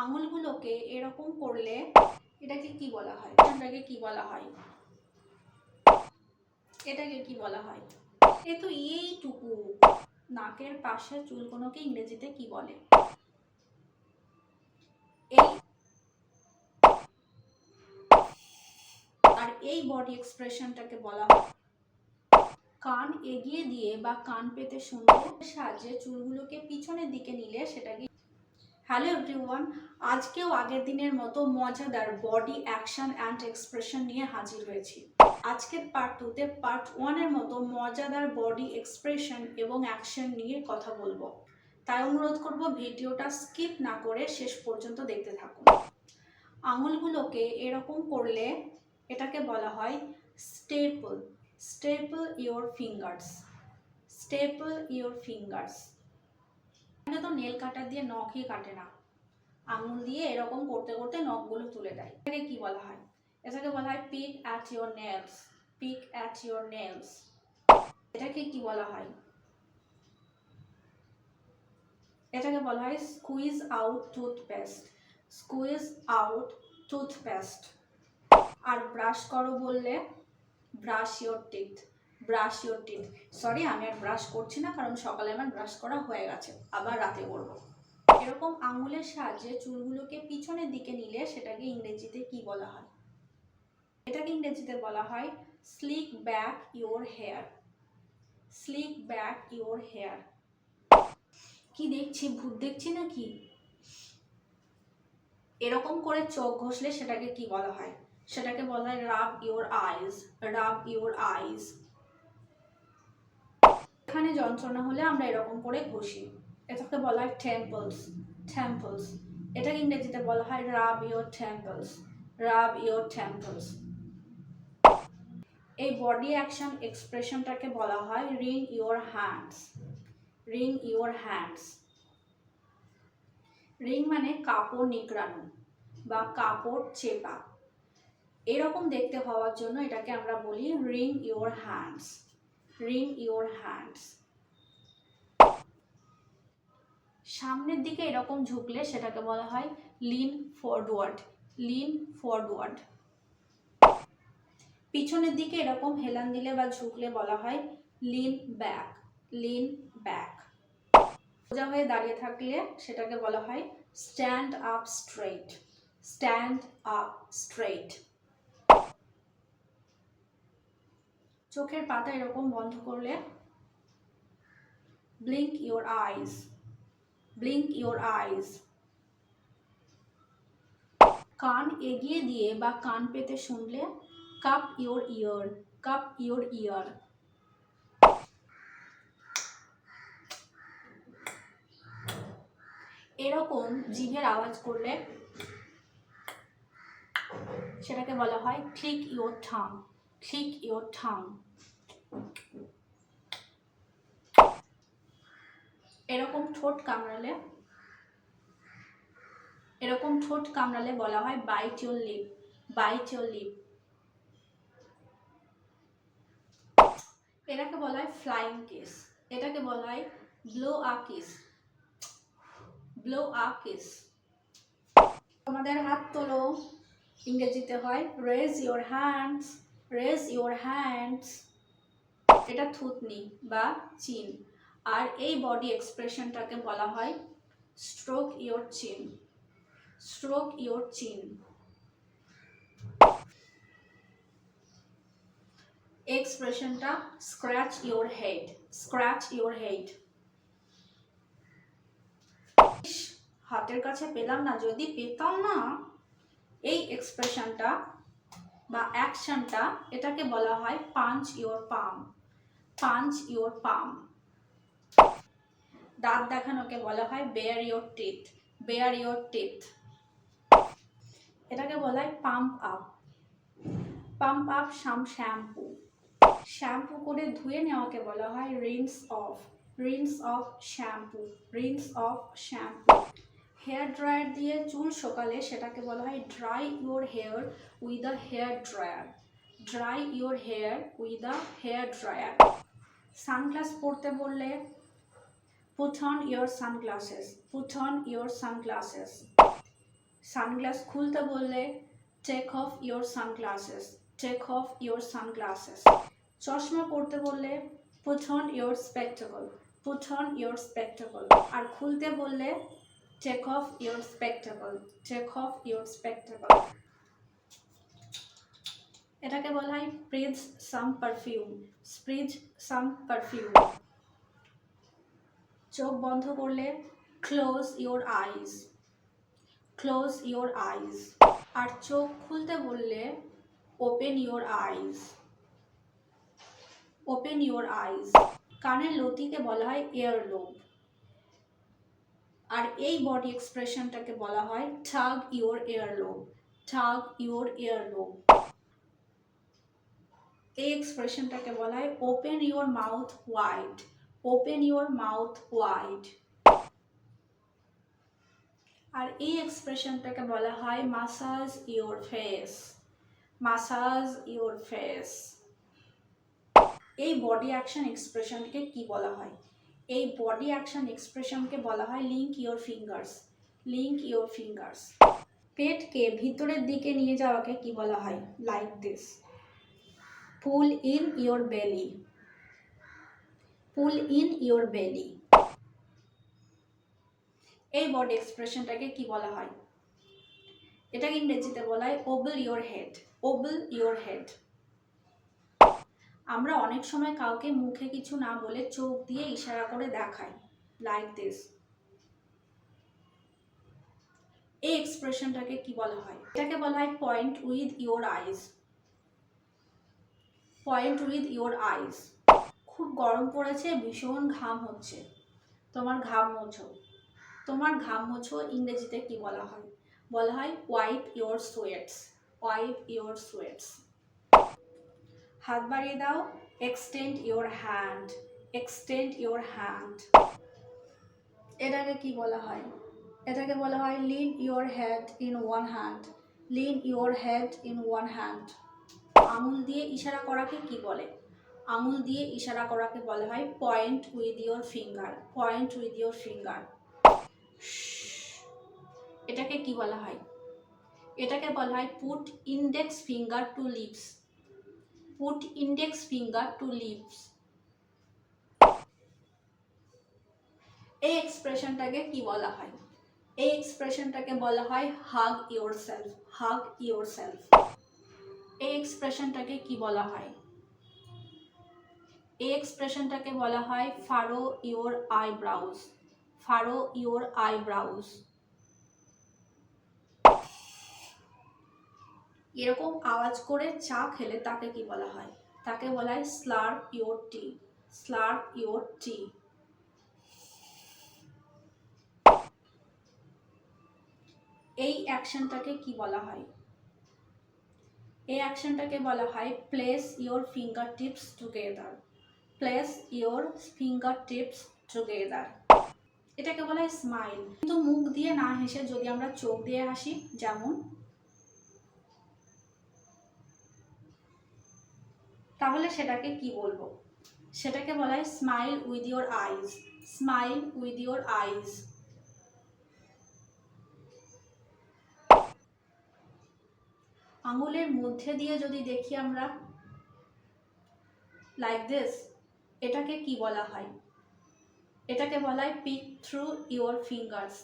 আঙুলগুলোকে এরকম করলে এটাকে কি বলা হয়? এটাকে কি বলা হয়? এটাকে কি বলা হয়? এ তো এইটুকু। নাকের পাশে চুলগুলোকে ইংরেজিতে কি বলে? আর এই বডি এক্সপ্রেশনটাকে বলা হয়। কান এগিয়ে দিয়ে বা কান পেতে শুনলে সাহায্যে চুলগুলোকে পিছনের দিকে নিলে সেটাকে হ্যালো এভরিওয়ান আজকেও আগের দিনের মতো মজাদার বডি অ্যাকশন অ্যান্ড এক্সপ্রেশন নিয়ে হাজির হয়েছি। আজকের পার্ট টুতে পার্ট ওয়ানের মতো মজাদার বডি এক্সপ্রেশন এবং অ্যাকশন নিয়ে কথা বলব। তাই অনুরোধ করব ভিডিওটা স্কিপ না করে শেষ পর্যন্ত দেখতে থাকুন। আঙুলগুলোকে এরকম করলে এটাকে বলা হয় staple staple your fingers staple your fingers এখানে তো নেল কাটার দিয়ে নখই কাটে না। আঙুল দিয়ে এরকম করতে করতে নখগুলো তুলে দেয়। এটাকে কি বলা হয়? এটাকে বলা হয় pick at your nails pick at your nails এটাকে কি বলা হয়? এটাকে বলা হয় squeeze out toothpaste squeeze out toothpaste আর ব্রাশ করো বললে brush your teeth brush your teeth sorry আমি আর ব্রাশ করছি না, কারণ সকালে আমার ব্রাশ করা হয়ে গেছে। আবার রাতে করব। এরকম আঙুলের সাহায্যে চুলগুলোকে পিছনের দিকে নিলে সেটাকে ইংরেজিতে কি বলা হয়? এটাকে ইংরেজিতে বলা হয় slick back your hair slick back your hair কি দেখছি, ভূত দেখছি না কি এরকম করে চোখ ঘষলে সেটাকে কি বলা হয়? সেটাকে বলা হয় rub your eyes Rab your eyes এখানে যন্ত্রণা হলে আমরা এরকম করে ঘষি। এটাকে বলা হয় টেম্পলস টেম্পলস এটাকে ইংরেজিতে বলা হয় rub your temples rub your temples এই বডি অ্যাকশন এক্সপ্রেশনটাকে বলা হয় wring your hands wring your hands wring মানে কাপড় নিকড়ানো বা কাপড় চেপা। এরকম দেখতে হওয়ার জন্য এটাকে আমরা বলি wring your hands wring your hands সামনের দিকে এরকম ঝুঁকলে সেটাকে বলা হয় লিন ফরওয়ার্ড লিন ফরওয়ার্ড পিছনের দিকে এরকম হেলান দিলে বা ঝুঁকলে বলা হয় লিন ব্যাক লিন ব্যাক সোজা হয়ে দাঁড়িয়ে থাকলে সেটাকে বলা হয় stand up straight stand up straight চোখের পাতা এরকম বন্ধ করলে blink your eyes blink your eyes কান এগিয়ে দিয়ে বা কান পেতে শুনলে cup your ear cup your ear এরকম জিভের আওয়াজ করলে সেটাকে বলা হয় click your tongue click your tongue এরকম ঠোঁট কামড়ালে, এরকম ঠোঁট কামড়ালে বলা হয় bite your lip bite your lip এটাকে বলা হয় ফ্লাইং কিস এটাকে বলা হয় blow a kiss blow a kiss তোমাদের হাত তোলো, ইংরেজিতে হয় raise your hands raise your hands, এটা থুতনি বা চিন। আর এই বডি এক্সপ্রেশনটাকে বলা হয় stroke your chin. Stroke your chin. এক্সপ্রেশনটা scratch your head, scratch your head. হাতের কাছে পেলাম না, যদি পেতাম না, এই এক্সপ্রেশনটা বা অ্যাকশনটা এটাকে বলা হয় punch your palm. Punch your palm. দাঁত দেখানোকে বলা হয় bare your teeth. Bare your teeth. এটাকে বলা হয় pump up. Pump up some shampoo. Shampoo করে ধুয়ে নেওয়াকে বলা হয় rinse off. Rinse off shampoo. Rinse off shampoo. Hair dryer দিয়ে চুল শোকালে সেটাকে বলা হয় dry your hair with the hair dryer. Dry your hair with a hair dryer. Sunglass পরতে বললে put on your sunglasses put on your sunglasses sunglass খুলতে বললে take off your sunglasses take off your sunglasses চশমা পরতে বললে put on your spectacle put on your spectacle আর খুলতে বললে take off your spectacle take off your spectacle এটাকে বলা হয় স্প্রিজ সাম পারফিউম স্প্রিজ সাম পারফিউম চোখ বন্ধ করলে close your eyes close your eyes আর চোখ খুলতে বললে open your eyes open your eyes কানের লতিকে বলা হয় এয়ার লোব আর এই বডি এক্সপ্রেশনটাকে বলা হয় tug your ear lobe tug your ear lobe এই এক্সপ্রেশনটাকে বলা হয় open your mouth wide open your mouth wide আর এই এক্সপ্রেশনটাকে বলা হয় massage your face massage your face এই বডি অ্যাকশন এক্সপ্রেশনকে কি বলা হয়? এই বডি অ্যাকশন এক্সপ্রেশনকে বলা হয় link your fingers link your fingers পেটকে ভিতরের দিকে নিয়ে যাওয়াকে কি বলা হয়? Like this pull in your belly pull in your belly এই বডি এক্সপ্রেশনটাকে কি বলা হয়? এটাকে ইংরেজিতে বলা হয় wobble your head wobble your head আমরা অনেক সময় কাউকে মুখে কিছু না বলে চোখ দিয়ে ইশারা করে দেখাই লাইক দিস এই এক্সপ্রেশনটাকে কি বলা হয়? এটাকে বলা হয় point with your eyes point with your eyes খুব গরম পড়েছে, ভীষণ ঘাম হচ্ছে। তোমার ঘাম মোছো। তোমার ঘাম মোছো ইংরেজিতে কি বলা হয়? বলা হয় wipe your sweats wipe your sweats হাত বাড়িয়ে দাও। Extend your hand extend your hand এটাকে কি বলা হয়? এটাকে বলা হয় lean your head in one hand lean your head in one hand আঙুল দিয়ে ইশারা করাকে কি বলে? আঙুল দিয়ে ইশারা করাকে বলা হয় point with your finger point with your finger এটাকে কি বলা হয়? এটাকে বলা হয় put index finger to lips put index finger to lips এই এক্সপ্রেশনটাকে কি বলা হয়? এই এক্সপ্রেশনটাকে বলা হয় hug yourself hug yourself এই এক্সপ্রেশনটাকে কি বলা হয়? এই এক্সপ্রেশনটাকে বলা হয় furrow your eyebrows furrow your eyebrows এরকম আওয়াজ করে চা খেলে তাকে কি বলা হয়? তাকে বলা হয় স্লার ইওর টি স্লার ইওর টি। এই অ্যাকশনটাকে কি বলা হয়? এই অ্যাকশনটাকে বলা হয় place your finger tips together. Place your finger tips together. এটাকে বলা হয় স্মাইল। কিন্তু মুখ দিয়ে না হেসে যদি আমরা চোখ দিয়ে হাসি, যেমন তাহলে সেটাকে কি বলব? সেটাকে বলা হয় smile with your eyes smile with your eyes আঙুলের মধ্যে দিয়ে যদি দেখি আমরা লাইক দিস এটাকে কি বলা হয়? এটাকে বলা হয় peek through your fingers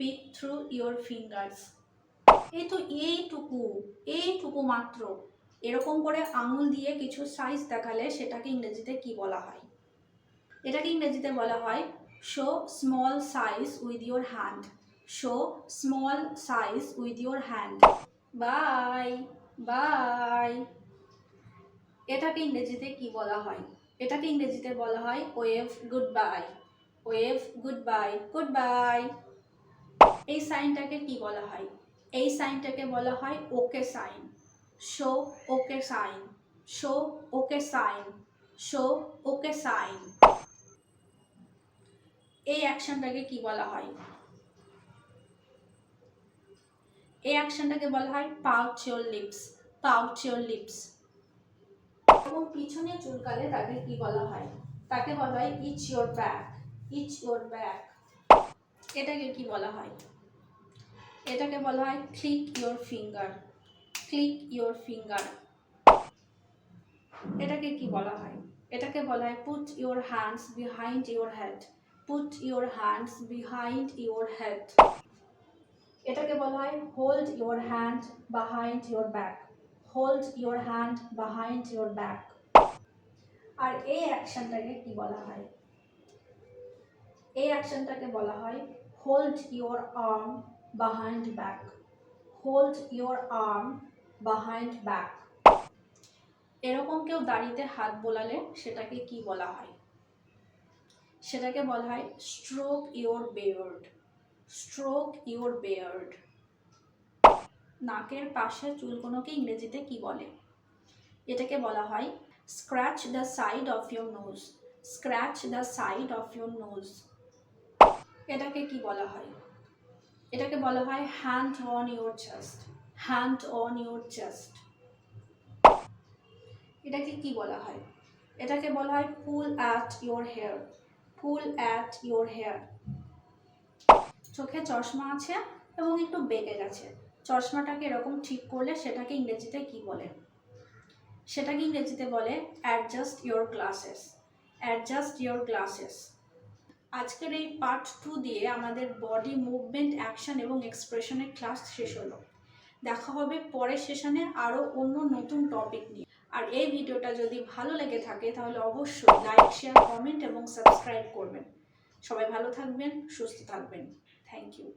peek through your fingers এই তো এইটুকু এইটুকু মাত্র। এরকম করে আঙুল দিয়ে কিছু সাইজ দেখালে সেটাকে ইংরেজিতে কি বলা হয়? এটাকে ইংরেজিতে বলা হয় show small size with your hand show small size with your hand bye bye এটাকে ইংরেজিতে কি বলা হয়? এটাকে ইংরেজিতে বলা হয় wave goodbye wave goodbye goodbye এই সাইনটাকে কি বলা হয়? এই সাইনটাকে বলা হয় okay sign show okay sign show okay sign show okay sign এই অ্যাকশনটাকে কি বলা হয়? এই অ্যাকশনটাকে বলা হয় pout your lips pout your lips এবং পিছনে চুলকালে তাকে কি বলা হয়? তাকে বলা হয় itch your back itch your back এটাকে কি বলা হয়? এটাকে বলা হয় click your finger click your finger এটাকে কি বলা হয়? এটাকে বলা হয় put your hands behind your head put your hands behind your head এটাকে বলা হয় hold your hand behind your back hold your hand behind your back আর এই অ্যাকশনটাকে কি বলা হয়? এই অ্যাকশনটাকে বলা হয় hold your arm behind back hold your arm behind back এরকম কেউ দাড়িতে হাত বোলালে সেটাকে কি বলা হয়? সেটাকে বলা হয় stroke your beard stroke your beard নাকের পাশে চুলগুলোকে ইংরেজিতে কি বলে? এটাকে বলা হয় scratch the side of your nose scratch the side of your nose এটাকে কি বলা হয়? এটাকে বলা হয় hand on your chest hand on your chest এটাকে কি বলা হয়? এটাকে বলা হয় pull at your hair pull at your hair চোখে চশমা আছে এবং একটু বেঁকে গেছে। চশমাটাকে এরকম ঠিক করলে সেটাকে ইংরেজিতে কি বলে? সেটাকে ইংরেজিতে বলে adjust your glasses adjust your glasses আজকের এই পার্ট টু দিয়ে আমাদের বডি মুভমেন্ট অ্যাকশন এবং এক্সপ্রেশনের ক্লাস শেষ হলো। দেখা হবে পরের সেশনে আরও অন্য নতুন টপিক নিয়ে। আর এই ভিডিওটা যদি ভালো লেগে থাকে, তাহলে অবশ্যই লাইক শেয়ার কমেন্ট এবং সাবস্ক্রাইব করবেন। সবাই ভালো থাকবেন, সুস্থ থাকবেন। Thank you